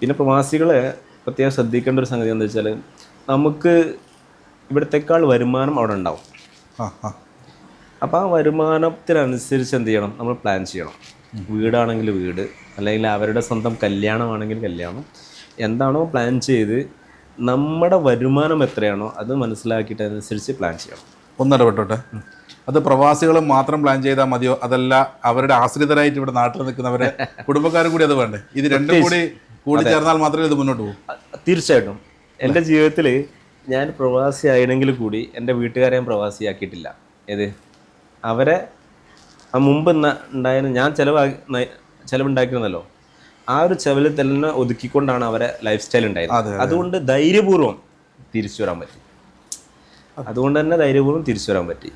പിന്നെ പ്രവാസികളെ പ്രത്യേകം ശ്രദ്ധിക്കേണ്ട ഒരു സംഗതി എന്താ വെച്ചാൽ നമുക്ക് ഇവിടത്തെക്കാൾ വരുമാനം അവിടെ ഉണ്ടാവും. അപ്പോൾ ആ. വരുമാനത്തിനനുസരിച്ച് എന്ത് ചെയ്യണം? നമ്മൾ പ്ലാൻ ചെയ്യണം. വീടാണെങ്കിൽ വീട് അല്ലെങ്കിൽ അവരുടെ സ്വന്തം കല്യാണമാണെങ്കിൽ കല്യാണം. എന്താണോ പ്ലാൻ ചെയ്ത് നമ്മുടെ വരുമാനം എത്രയാണോ അത് മനസ്സിലാക്കിയിട്ട് അനുസരിച്ച് പ്ലാൻ ചെയ്യണം. ഒന്നിടപെട്ടോട്ടെ. അത് പ്രവാസികൾ മാത്രം പ്ലാൻ ചെയ്താൽ മതിയോ? അതല്ല അവരുടെ ആശ്രിതരായിട്ട് ഇവിടെ നാട്ടിൽ നിൽക്കുന്നവരെ കുടുംബക്കാരും കൂടി അത് വേണ്ടേ? ഇത് രണ്ടും കൂടി കൂടി ചേർന്നാൽ മാത്രമേ ഇത് മുന്നോട്ട് പോകും. തീർച്ചയായിട്ടും. എന്റെ ജീവിതത്തിൽ ഞാൻ പ്രവാസി ആയിരുന്നെങ്കിൽ കൂടി എന്റെ വീട്ടുകാരെ ഞാൻ പ്രവാസിയാക്കിയിട്ടില്ല ഏത്? അവരെ ആ മുമ്പ് ഉണ്ടായിരുന്ന ഉണ്ടായ ഞാൻ ചിലവാ ചിലവുണ്ടാക്കിയിരുന്നല്ലോ. ആ ഒരു ചെലവിൽ തന്നെ ഒതുക്കിക്കൊണ്ടാണ് അവരെ ലൈഫ് സ്റ്റൈൽ ഉണ്ടായിരുന്നത് അതുകൊണ്ട് ധൈര്യപൂർവം തിരിച്ചു വരാൻ പറ്റി. അതുകൊണ്ട് തന്നെ ധൈര്യപൂർവം തിരിച്ചു വരാൻ പറ്റി.